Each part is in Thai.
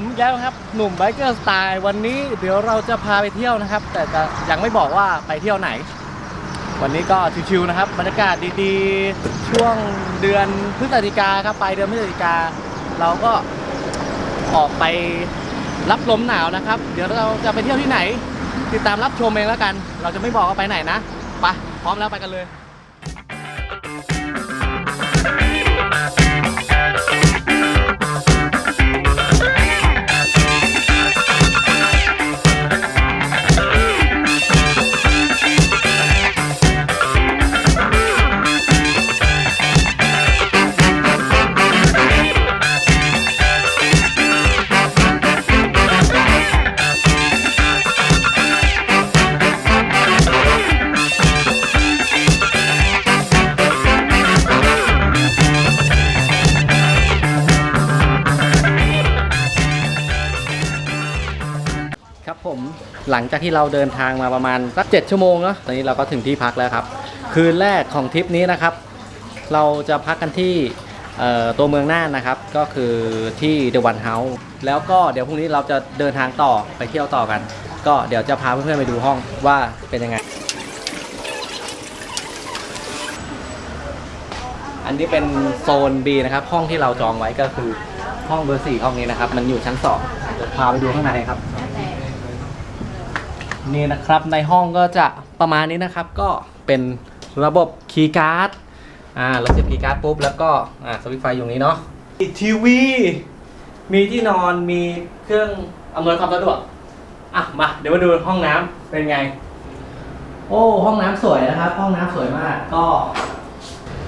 ผมอีกแล้วครับ หนุ่มไบเกอร์สไตล์วันนี้เดี๋ยวเราจะพาไปเที่ยวนะครับ แต่จะยังไม่บอกว่าไปเที่ยวไหน วันนี้ก็ชิวๆนะครับบรรยากาศดีๆช่วงเดือนพฤศจิกาครับปลายเดือนพฤศจิกา เราก็ออกไปรับลมหนาวนะครับ เดี๋ยวเราจะไปเที่ยวที่ไหน ติดตามรับชมเองแล้วกัน เราจะไม่บอกว่าไปไหนนะไปพร้อมแล้วไปกันเลย จากที่เราเดินทางมาประมาณสักเจ็ดชั่วโมงเนาะตอนนี้เราก็ถึงที่พักแล้วครับ คืนแรกของทริปนี้นะครับ เราจะพักกันที่ตัวเมืองน่านนะครับ ก็คือที่เดอะวันเฮาส์แล้วก็เดี๋ยวพรุ่งนี้เราจะเดินทางต่อไปเที่ยวต่อกัน ก็เดี๋ยวจะพาเพื่อนๆไปดูห้องว่าเป็นยังไง อันนี้เป็นโซน B นะครับ ห้องที่เราจองไว้ก็คือห้องเบอร์สี่ห้องนี้นะครับ มันอยู่ชั้นสองเดี๋ยวพาไปดูข้างในครับ นี่นะครับในห้องก็จะประมาณนี้นะครับ ก็เป็นระบบคีย์การ์ดอ่าเราเสียบคีย์การ์ดปุ๊บแล้วก็อ่าสวิตช์ไฟอยู่นี้เนาะทีวี มีที่นอนมีเครื่องอำนวยความสะดวกอะมาเดี๋ยวมาดูห้องน้ำเป็นไง โอ้ห้องน้ำสวยนะครับ ห้องน้ำสวยมากก็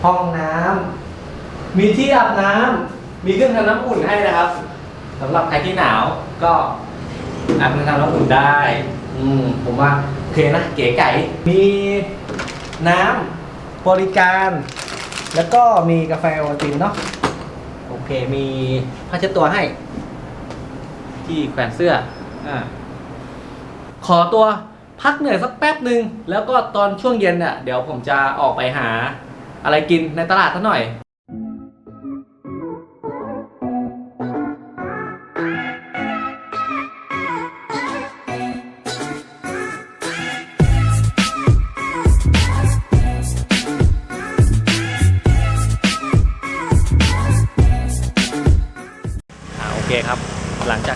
ห้องน้ำมีที่อาบน้ำมีเครื่องทำน้ำอุ่นให้นะครับสำหรับใครที่หนาวก็อาบน้ำทำน้ำอุ่นได้ อืมผมว่าโอเคนะเก๋ไก่มีน้ำบริการ แล้วก็มีกาแฟโอวัลตินเนาะโอเคมีผ้าเช็ดตัวให้ ที่แขวนเสื้ออ่าขอตัวพักเหนื่อยสักแป๊บหนึ่งแล้วก็ตอนช่วงเย็นเนี่ยเดี๋ยวผมจะออกไปหาอะไรกินในตลาดสักหน่อย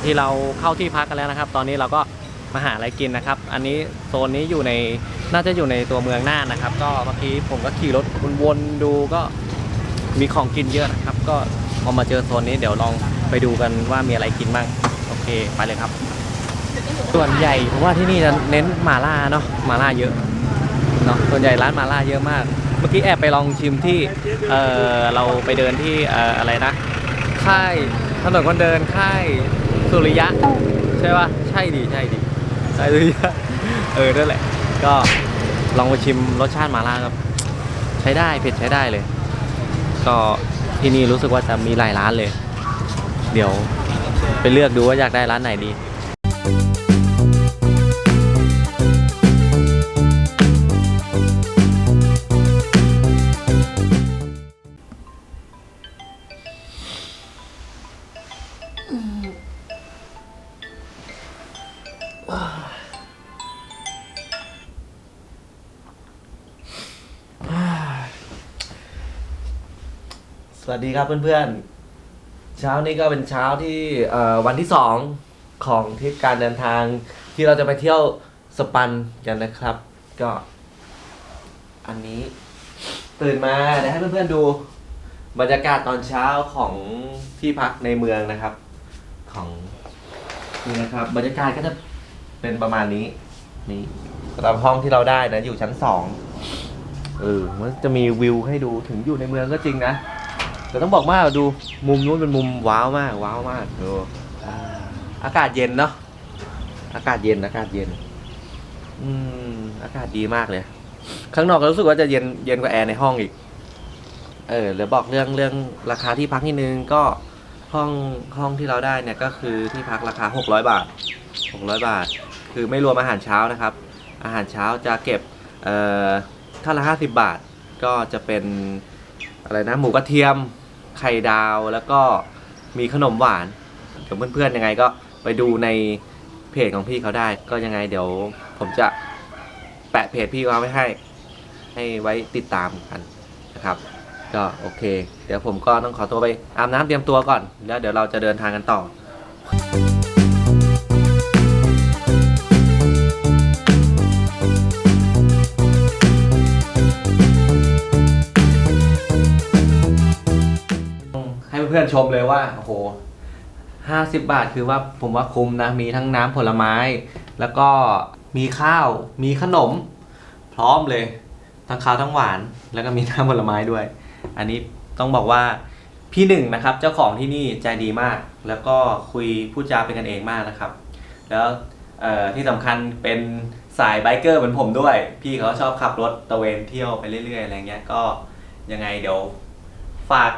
ที่เราเข้าที่พักกันแล้วนะครับ ตอนนี้เราก็มาหาอะไรกินนะครับ อันนี้โซนนี้อยู่ในน่าจะอยู่ในตัวเมืองน่านนะครับ ก็เมื่อกี้ผมก็ขี่รถวนๆดูก็มีของกินเยอะนะครับ ก็พอมาเจอโซนนี้เดี๋ยวลองไปดูกันว่ามีอะไรกินบ้างโอเคไปเลยครับ ส่วนใหญ่ผมว่าที่นี่จะเน้นหมาล่าเนาะหมาล่าเยอะเนาะส่วนใหญ่ร้านหมาล่าเยอะมาก เมื่อกี้แอบไปลองชิมที่เออเราไปเดินที่เอออะไรนะค่ายถนนคนเดินค่าย สุริยะ ใช่ป่ะใช่ดีใช่ดีใช่สุริยะเออนั่นแหละ ก็ลองไปชิมรสชาติหมาล่าครับ ใช้ได้เผ็ดใช้ได้เลย ก็ที่นี่รู้สึกว่าจะมีหลายร้านเลย เดี๋ยวไปเลือกดูว่าอยากได้ร้านไหนดี วัสดีครับเพื่อนๆ เช้านี้ก็เป็นเช้าที่วันที่สองของทริปการเดินทางที่เราจะไปเที่ยวสปันกันนะครับ ก็ อันนี้ตื่นมาเดี๋ยวให้เพื่อนๆดู บรรยากาศตอนเช้าของที่พักในเมืองนะครับ ของนี่นะครับ บรรยากาศก็จะเป็นประมาณนี้ นี่สำหรับห้องที่เราได้นะอยู่ชั้นสองเออมันจะมีวิวให้ดูถึงอยู่ในเมืองก็จริงนะ แต่ต้องบอกว่าดูมุมนู้นเป็นมุมว้าวมาก ว้าวมากดูอ่าอากาศเย็นเนาะอากาศเย็นอากาศเย็น อืมอากาศดีมากเลย ข้างนอกก็รู้สึกว่าจะเย็นเย็นกว่าแอร์ในห้องอีก เออเดี๋ยวบอกเรื่องเรื่องราคาที่พักนิดนึงก็ห้องห้องที่เราได้เนี่ยก็คือที่พักราคา 600 บาท 600 บาท คือไม่รวมอาหารเช้านะครับ อาหารเช้าจะเก็บเอ่อท่านละ50 บาท ก็จะเป็น อะไรนะ หมูกระเทียมไข่ดาวแล้วก็มีขนมหวานเดี๋ยวเพื่อนๆยังไงก็ไปดูในเพจของพี่เขาได้ ก็ยังไงเดี๋ยวผมจะแปะเพจพี่เขาไว้ให้ ให้ไว้ติดตามกันนะครับ ก็โอเค เดี๋ยวผมก็ต้องขอตัวไปอาบน้ำเตรียมตัวก่อน แล้วเดี๋ยวเราจะเดินทางกันต่อ ให้เพื่อนชมเลยว่าโอ้โหห้าสิบบาทคือว่าผมว่าคุ้มนะ มีทั้งน้ำผลไม้ แล้วก็มีข้าว มีขนม พร้อมเลย ทั้งข้าวทั้งหวาน แล้วก็มีน้ำผลไม้ด้วย อันนี้ต้องบอกว่าพี่หนึ่งนะครับ เจ้าของที่นี่ใจดีมาก แล้วก็คุยพูดจาเป็นกันเองมากนะครับ แล้วที่สำคัญเป็นสายไบเกอร์เหมือนผมด้วย พี่เขาชอบขับรถตะเวนเที่ยวไปเรื่อยๆอะไรเงี้ย ก็ยังไงเดี๋ยวฝาก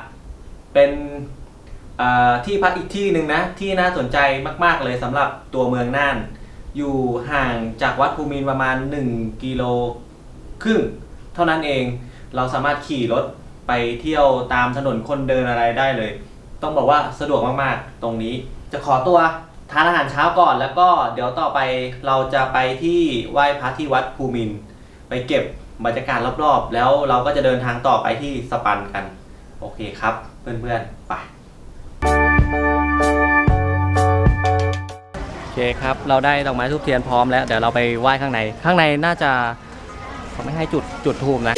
เป็น ที่พักอีกที่หนึ่งนะที่น่าสนใจมาก ๆ เลยสำหรับตัวเมืองน่าน อยู่ห่างจากวัดภูมินประมาณ 1 กิโลครึ่ง เท่านั้นเองเราสามารถขี่รถไปเที่ยวตามถนนคนเดินอะไรได้เลย ต้องบอกว่าสะดวกมากๆ ตรงนี้จะขอตัวทานอาหารเช้าก่อนแล้วก็เดี๋ยวต่อไปเราจะไปที่ไหว้พระที่วัดภูมิน ไปเก็บบรรยากาศรอบๆ แล้วเราก็จะเดินทางต่อไปที่สปันกัน โอเคครับ เพื่อนๆ ไป เคครับ เราได้ดอกไม้ทูบเทียนพร้อมแล้ว เดี๋ยวเราไปไหว้ข้างใน ข้างในน่าจะเขาไม่ให้จุดจุดทูบนะ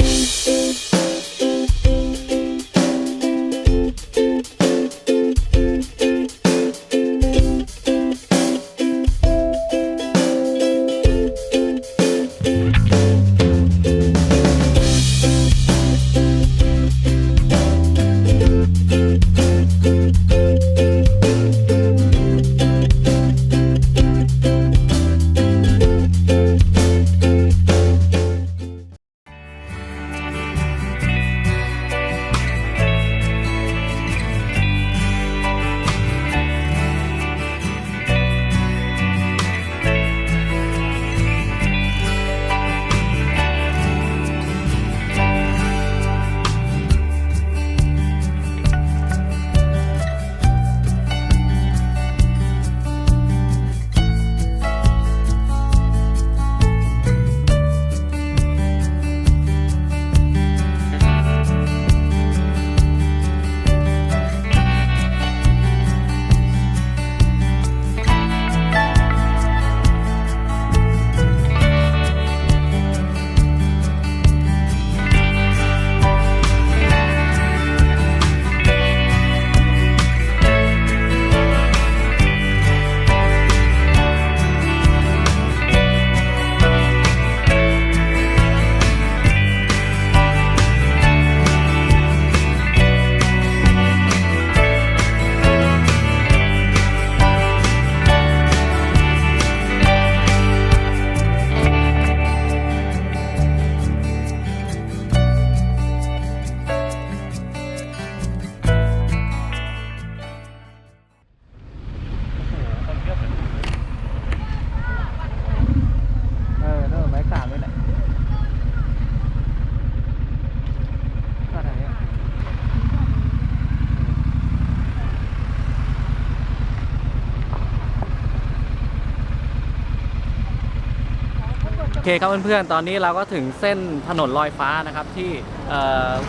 อเคครับเพื่อนๆ ตอนนี้เราก็ถึงเส้นถนนลอยฟ้านะครับที่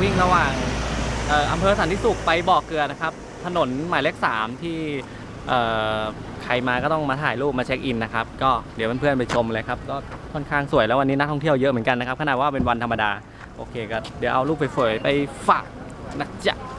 วิ่งระหว่างอำเภอสันติสุขไปบ่อเกลือนะครับ ถนนหมายเลขสามที่ใครมาก็ต้องมาถ่ายรูปมาเช็คอินนะครับ ก็เดี๋ยวเพื่อนๆไปชมเลยครับ ก็ค่อนข้างสวยแล้ววันนี้นักท่องเที่ยวเยอะเหมือนกันนะครับขนาดว่าเป็นวันธรรมดา โอเคก็เดี๋ยวเอารูปไปเฟยๆไปฝากนะจ๊ะ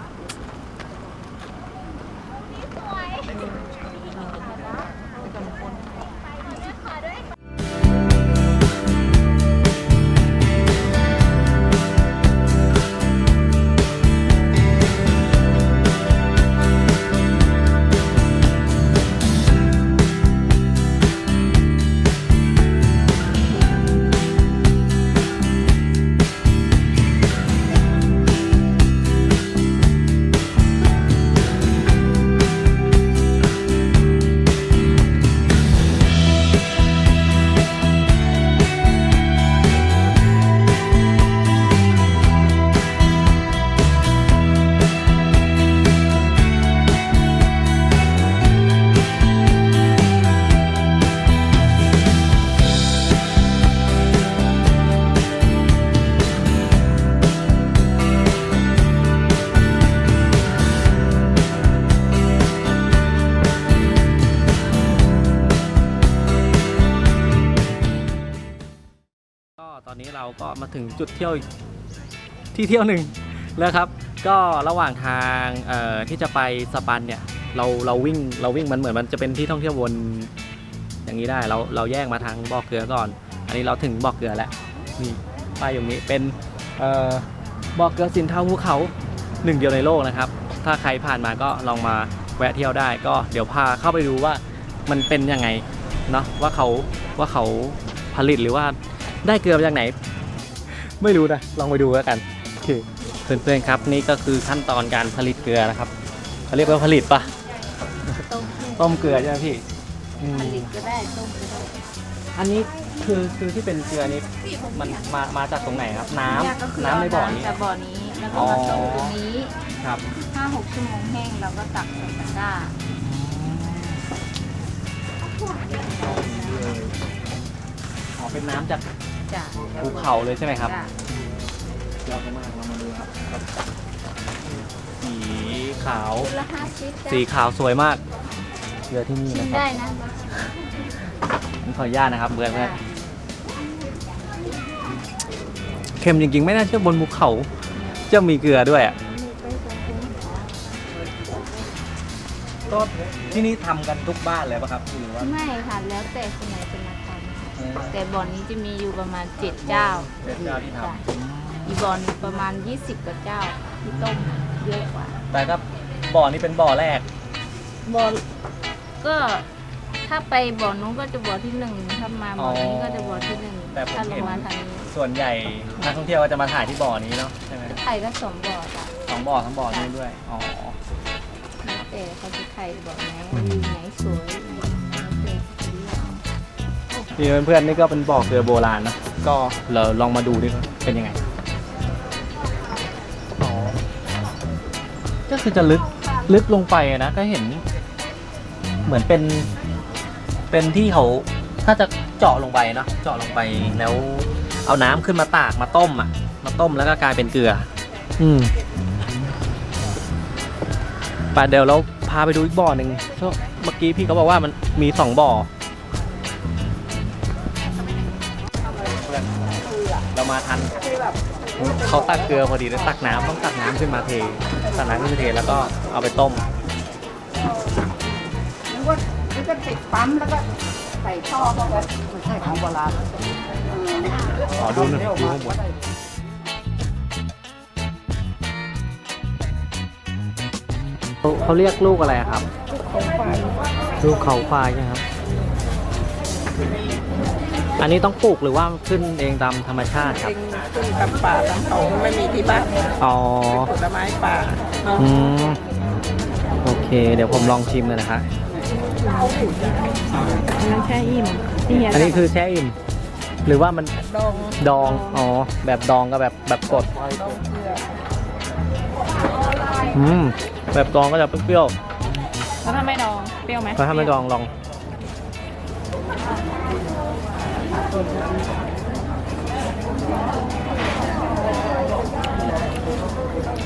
ก็มาถึงจุดเที่ยวที่เที่ยวหนึ่งแล้วครับ ก็ระหว่างทางที่จะไปสปันเนี่ยเราเราวิ่งเราวิ่งมันเหมือนมันจะเป็นที่ท่องเที่ยววนอย่างนี้ได้เราเราแยกมาทางบ่อเกลือก่อน อันนี้เราถึงบ่อเกลือแล้วนี่ป้ายอยู่นี้เป็นออบ่อเกลือสินเทาภูเขาหนึ่งเดียวในโลกนะครับ ถ้าใครผ่านมาก็ลองมาแวะเที่ยวได้ก็เดี๋ยวพาเข้าไปดูว่ามันเป็นยังไงเนาะว่าเขาว่าเขาผลิตหรือว่าได้เกลือมาจากไหน ไม่รู้นะ ลองไปดูแล้วกัน โอเค เพื่อนๆครับนี่ก็คือขั้นตอนการผลิตเกลือนะครับเขาเรียกว่าผลิตปะต้มต้มเกลือใช่ไหมพี่อืมผลิตก็ได้ต้มก็ได้อันนี้คือคือที่เป็นเกลือนี้มันมามาจากตรงไหนครับ น้ำเนี่ยก็คือน้ำในบ่อนี้จากบ่อนี้แล้วก็มาต้มตรงนี้ครับ ห้าหกชั่วโมงแห้งเราก็ตักใส่ตะกร้าอ๋อเป็นน้ำจาก จ้ะภูเขาเลยใช่ไหมครับจ้ะเราก็มาเรามาดูครับ สีขาวชุดละห้าสิบจ้ะสีขาวสวยมากเกลือที่นี่ชินะมครับได้นะผมขออนุญาตนะครับเพื่อนเพื่อนเค็มจริงๆ ไม่น่าเชื่อบนภูเขา จะมีเกลือด้วยอะก็ที่นี่ทำกันทุกบ้านเลยป่ะครับหรือว่า ไม่ค่ะ แล้วแต่คนไหนจะมาทำ แต่บ่อนนี้จะมีอยู่ประมาณเจ็ดเจ้าเป็นเจ้าที่ทจ้ะอีกบ่อนหนึ่งประมาณ 20กว่าเจ้าที่ต้มเยอะกว่าำแต่ก็บ่อนี้เป็นบ่อแรก บ่อก็ถ้าไปบ่อนู้นก็จะบ่อที่หนึ่งถ้ามาบ่อนี้ก็จะบ่อที่หนึ่งแต่ผมถ้าลเห็งน มาทางนี้ส่วนใหญ่นักท่องเที่ยวก็จะมาถ่ายที่บ่อนี้เนาะใช่ไหมไข่ก็สองบ่อจ้ะสองบ่อทั้งบ่อนู้นด้วยอ๋อ แล้วแต่เขาจะไข่บ่อไหนวิวไหนสวยแล้ว นี่เพื่อนๆนี่ก็เป็นบ่อเกลือโบราณนะก็เราลองมาดูดิว่าเป็นยังไงอ๋อก็คือจะลึกลึกลงไปอะนะก็เห็น เหมือนเป็น เป็นที่เขาถ้าจะเจาะลงไปเนาะเจาะลงไปแล้ว เอาน้ำขึ้นมาตากมาต้มอะ มาต้มแล้วก็กลายเป็นเกลือ อืมไป่ะเดี๋ยวเราพาไปดูอีกบ่อหนึ่งช่วงเมื่อกี้พี่เขาบอกว่ามันมีสองบ่อ มาทันเขาตักเกลือพอดีเลยตักน้ำต้องตักน้ำขึ้นมาเทตักน้ำขึ้นมาเทแล้วก็เอาไปต้มนึกว่านึกว่าติดปั๊มแล้วก็ใส่ท่อเข้าไปไม่ใช่ของโบราณอ๋อดูหน่อยดูข้างบนเขาเขาเรียกลูกอะไรอะครับของฝ่ายลูกเขาควายใช่ไหมครับ อันนี้ต้องปลูกหรือว่าขึ้นเองตามธรรมชาติคเอรับงขึ้นตามป่าตามเขาไม่มีที่บ้านอ๋อ ผลไม้ป่าอืม โอเค เดี๋ยวผมลองชิมเลยนะคะนั่นแค่อิ่มนี่อันนี้คือแช่อิ่ม หรือว่ามันดองดอง อ๋อ แบบดองกับแบบแบบกด ดองเกลืออืม แบบดองก็จะเปรี้ยวแล้วถ้าไม่ดอง เปรี้ยวไหมๆแล้วถ้าไม่ดองลอง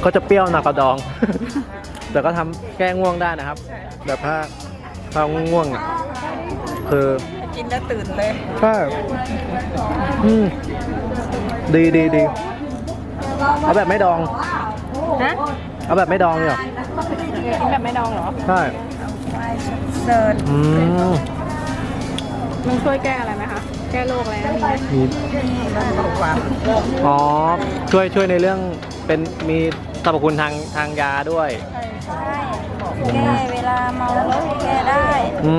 ก็จะเปรี้ยวหนักกว่าดอง แต่ก็ทำแก้ง่วงได้นะครับ แบบถ้าถ้าง่วงๆอะคือกินแล้วตื่นเลยใช่อืมดีดีดีเอาแบบไม่ดอง ฮะ เอาแบบไม่ดองเนี่ยเหรอกินแบบไม่ดองเหรอ ใช่เดินอืมมันช่วยแก้อะไรไหมคะ แก้โรคอะไรนะมีมีโรคความอ๋อช่วยช่วยในเรื่องเป็นมีสรรพคุณทางทางยาด้วยแก้เวลาเมาแล้วแก้ได้ อื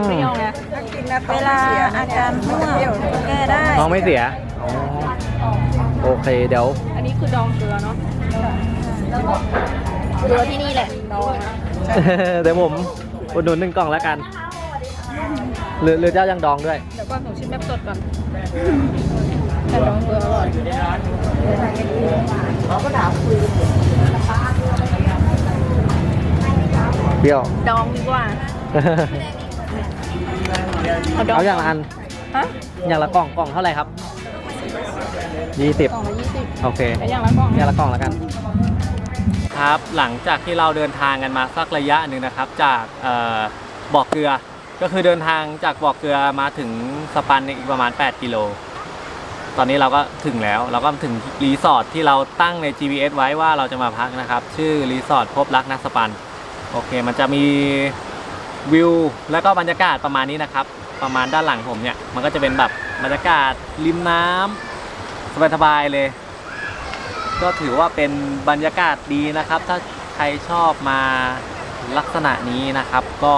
มเปรี้ยวไงถ้ากินแล้วท้องเวลาไม่เสียอาการม่วงเปรี้ยวแก้ได้ท้องไม่เสียอ๋อโอเคเดี๋ยว อันนี้คือดองเกลือเนาะเรือที่นี่แหละดองนะ เดี๋ยวผมอุดหนุนหนึ่งกล่องแล้วกัน หรือหรือเจ้ายังดองด้วย เดี๋ยวก่อนหนูชิมแบบสดก่อนแต่ดองเกลืออร่อยเปรี้ยว ดองดีกว่า เอาดองเอาอย่างละอัน ฮะอย่างละกล่องกล่องเท่าไหร่ครับยี่สิบกล่องละยี่สิบโอเค แต่อย่างละกล่องอย่างละกล่องแล้วกัน ครับหลังจากที่เราเดินทางกันมาสักระยะหนึ่งนะครับ จากเอ่อบ่อเกลือ ก็คือเดินทางจากบ่อเกลือมาถึงสปันเนี่ยอีกประมาณ 8 กิโล ตอนนี้เราก็ถึงแล้ว เราก็ถึงรีสอร์ทที่เราตั้งใน GPS ไว้ว่าเราจะมาพักนะครับ ชื่อรีสอร์ทพบรักนักสปัน โอเค มันจะมีวิวแล้วก็บรรยากาศประมาณนี้นะครับ ประมาณด้านหลังผมเนี่ย มันก็จะเป็นแบบบรรยากาศริมน้ำสบายๆเลย ก็ถือว่าเป็นบรรยากาศดีนะครับ ถ้าใครชอบมาลักษณะนี้นะครับ ก็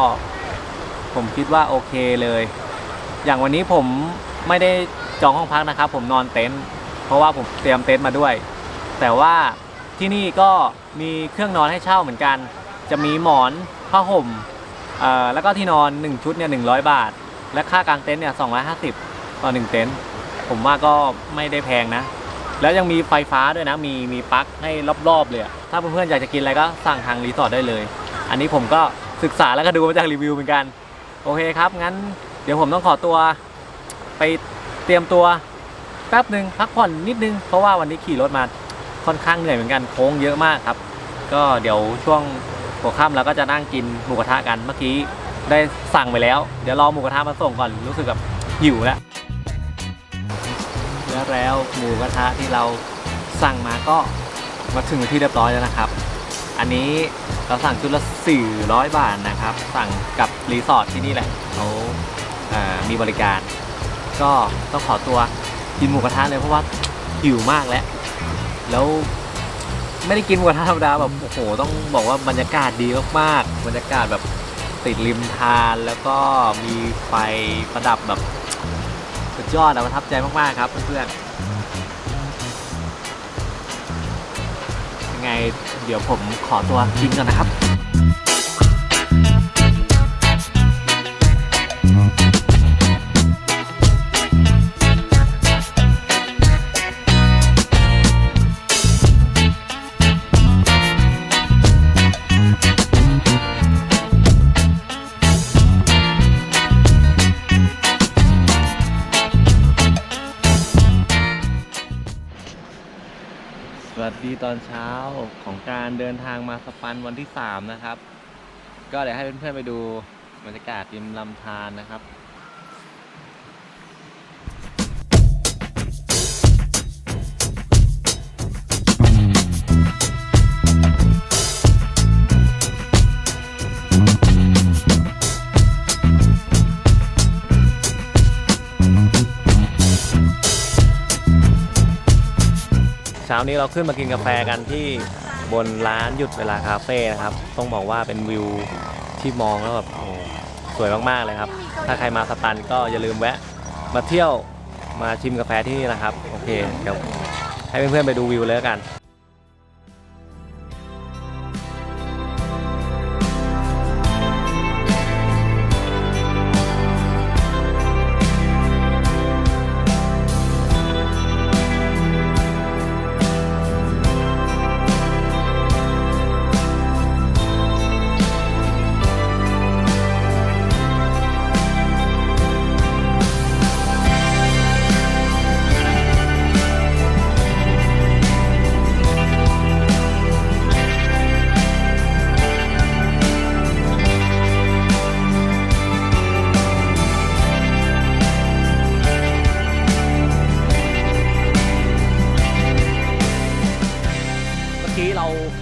ผมคิดว่าโอเคเลย อย่างวันนี้ผมไม่ได้จองห้องพักนะครับ ผมนอนเต็นท์เพราะว่าผมเตรียมเต็นท์มาด้วย แต่ว่าที่นี่ก็มีเครื่องนอนให้เช่าเหมือนกัน จะมีหมอนผ้าห่มเอ่อแล้วก็ที่นอน 1 ชุดเนี่ยหนึ่งบาท และค่ากางเต็นท์เนี่ย250ต่อ1เต็นท์ผมว่าก็ไม่ได้แพงนะ แล้วยังมีไฟฟ้าด้วยนะ มีมีปลั๊กให้รอบๆเลย ถ้าเพื่อนๆอยากจะกินอะไรก็สั่งทางรีสอร์ทได้เลย อันนี้ผมก็ศึกษาแล้วก็ดูมาจากรีวิวเหมือนกัน โอเคครับ งั้นเดี๋ยวผมต้องขอตัวไปเตรียมตัวแป๊บหนึ่งพักผ่อนนิดนึง เพราะว่าวันนี้ขี่รถมาค่อนข้างเหนื่อยเหมือนกันโค้งเยอะมากครับ ก็เดี๋ยวช่วงหัวค่ำเราก็จะนั่งกินหมูกระทะกันเมื่อกี้ได้สั่งไปแล้ว เดี๋ยวรอหมูกระทะมาส่งก่อนรู้สึกแบบหิวแล้วแล้วแล้วหมูกระทะที่เราสั่งมาก็มาถึงที่เรียบร้อยแล้วนะครับ อันนี้ เราสั่งชุดละ 400 บาทนะครับ สั่งกับรีสอร์ทที่นี่แหละเขามีบริการ ก็ต้องขอตัวกินหมูกระทะเลยเพราะว่าหิวมากแล้ว แล้วไม่ได้กินหมูกระทะธรรมดาแบบโอ้โหต้องบอกว่าบรรยากาศดีมากๆบรรยากาศแบบติดริมทานแล้วก็มีไฟประดับแบบสุดยอดอะประทับใจมากๆครับเพื่อนๆยังไง เดี๋ยวผมขอตัวกินก่อนนะครับ ตอนเช้าของการเดินทางมาสปันวันที่ 3 นะครับ ก็เดี๋ยวให้เพื่อนๆไปดูบรรยากาศริมลำธารนะครับ เช้านี้เราขึ้นมากินกาแฟกันที่บนร้านหยุดเวลาคาเฟ่นะครับ ต้องบอกว่าเป็นวิวที่มองแล้วแบบโอ้สวยมากๆเลยครับ ถ้าใครมาสตันก็อย่าลืมแวะ มาเที่ยวมาชิมกาแฟที่นี่นะครับ โอเคเดี๋ยวให้เพื่อนๆไปดูวิวเลยกัน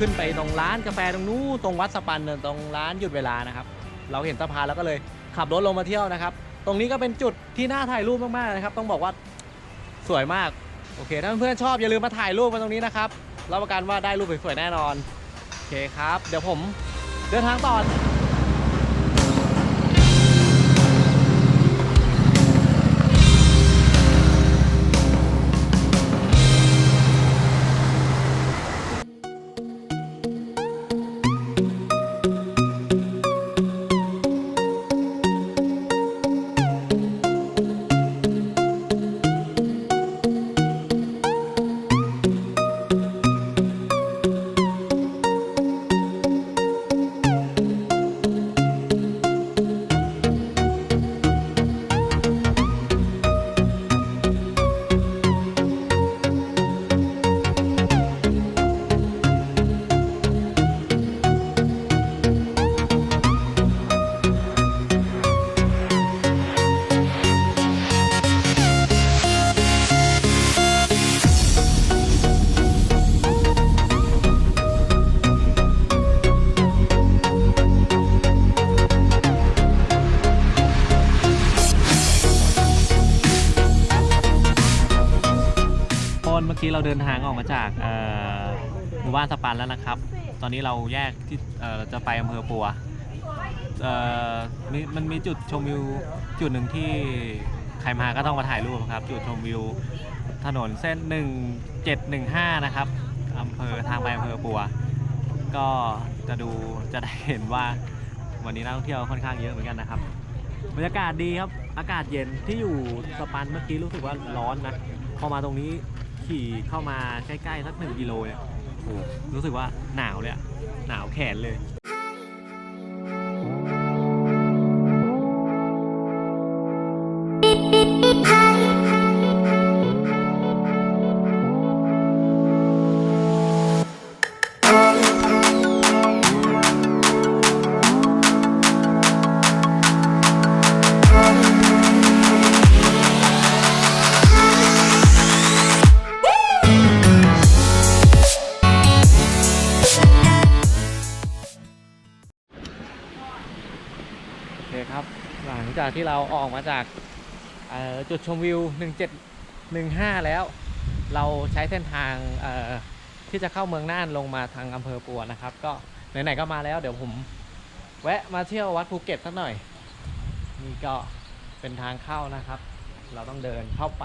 ขึ้นไปตรงร้านกาแฟตรงนู้นตรงวัดสปันเนี่ยตรงร้านหยุดเวลานะครับ เราเห็นสะพานแล้วก็เลยขับรถลงมาเที่ยวนะครับ ตรงนี้ก็เป็นจุดที่น่าถ่ายรูปมากๆนะครับ ต้องบอกว่าสวยมาก โอเค ถ้าเพื่อนๆชอบอย่าลืมมาถ่ายรูปมาตรงนี้นะครับรับประกันว่าได้รูปสวยๆแน่นอน โอเคครับ เดี๋ยวผมเดินทางต่อ นเมื่อกี้เราเดินทางออกมาจากหมู่บ้านสปันแล้วนะครับ ตอนนี้เราแยกที่เอ่อจะไปอำเภอปัวม,มันมีจุดชมวิวจุดหนึ่งที่ใครมาก็ต้องมาถ่ายรูปครับ จุดชมวิวถนนเส้น 1715 นะครับอำเภอทางไปอำเภอปัว ก็จะดูจะได้เห็นว่าวันนี้นักท่องเที่ยวค่อนข้างเยอะเหมือนกันนะครับบรรยากาศดีครับ อากาศเย็นที่อยู่สปันเมื่อกี้รู้สึกว่าร้อนนะ พอมาตรงนี้ ขี่เข้ามาใกล้ๆสักหนึ่งกิโลเนี่ยโอ้โหรู้สึกว่าหนาวเลยอะหนาวแขนเลย ที่เราออกมาจากจุดชมวิว 1715 แล้ว เราใช้เส้นทางที่จะเข้าเมืองน่านลงมาทางอำเภอปัวนะครับ ก็ไหนๆก็มาแล้วเดี๋ยวผมแวะมาเที่ยววัดภูเก็ตสักหน่อย นี่ก็เป็นทางเข้านะครับ เราต้องเดินเข้าไป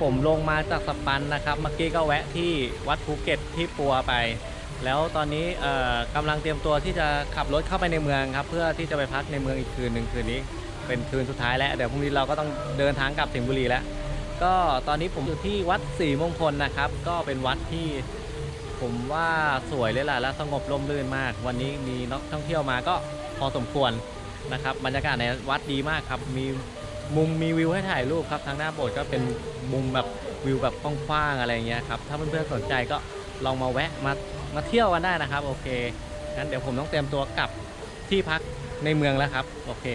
ผมลงมาจากสปันนะครับ เมื่อกี้ก็แวะที่วัดภูเก็ตที่ปัวไป แล้วตอนนี้กำลังเตรียมตัวที่จะขับรถเข้าไปในเมืองครับ เพื่อที่จะไปพักในเมืองอีกคืนหนึ่งคืนนี้ เป็นคืนสุดท้ายแล้วเดี๋ยวพรุ่งนี้เราก็ต้องเดินทางกลับสิงห์บุรีแล้ว ก็ตอนนี้ผมอยู่ที่วัดศรีมงคลนะครับ ก็เป็นวัดที่ผมว่าสวยเลยล่ะและสงบร่มรื่นมาก วันนี้มีนักท่องเที่ยวมาก็พอสมควรนะครับบรรยากาศในวัดดีมากครับมี มุมมีวิวให้ถ่ายรูปครับทางหน้าโบสถ์ก็เป็นมุมแบบวิวแบบกว้างๆอะไรเงี้ยครับถ้าเพื่อนๆสนใจก็ลองมาแวะมามาเที่ยวกันได้นะครับ โอเคงั้นเดี๋ยวผมต้องเตรียมตัวกลับที่พักในเมืองแล้วครับ โอเค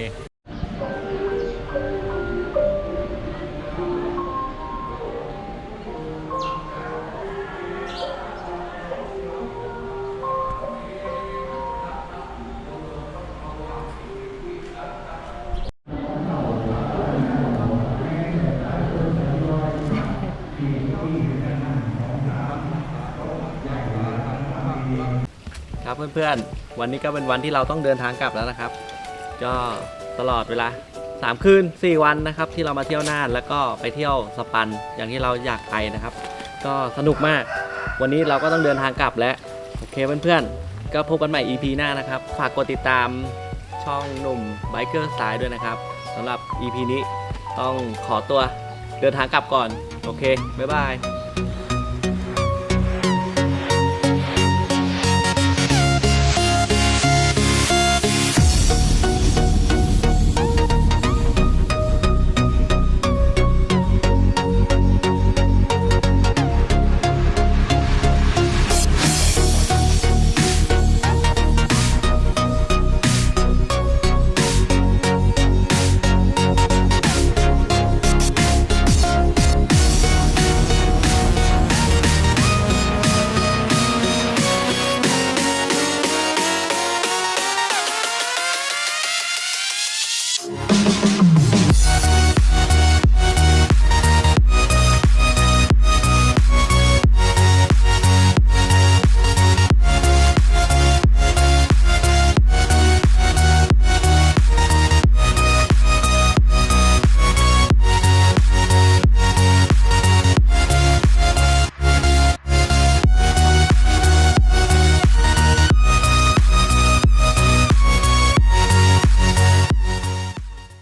ครับเพื่อนๆ วันนี้ก็เป็นวันที่เราต้องเดินทางกลับแล้วนะครับ ก็ตลอดเวลา 3 คืน 4 วันนะครับ ที่เรามาเที่ยวน่านแล้วก็ไปเที่ยวสปันอย่างที่เราอยากไปนะครับ ก็สนุกมาก วันนี้เราก็ต้องเดินทางกลับแล้วโอเคเพื่อนๆ ก็พบกันใหม่ EP หน้านะครับ ฝากกดติดตามช่องหนุ่ม Biker Style ด้วยนะครับสำหรับ EP นี้ต้องขอตัวเดินทางกลับก่อน โอเค บ๊ายบาย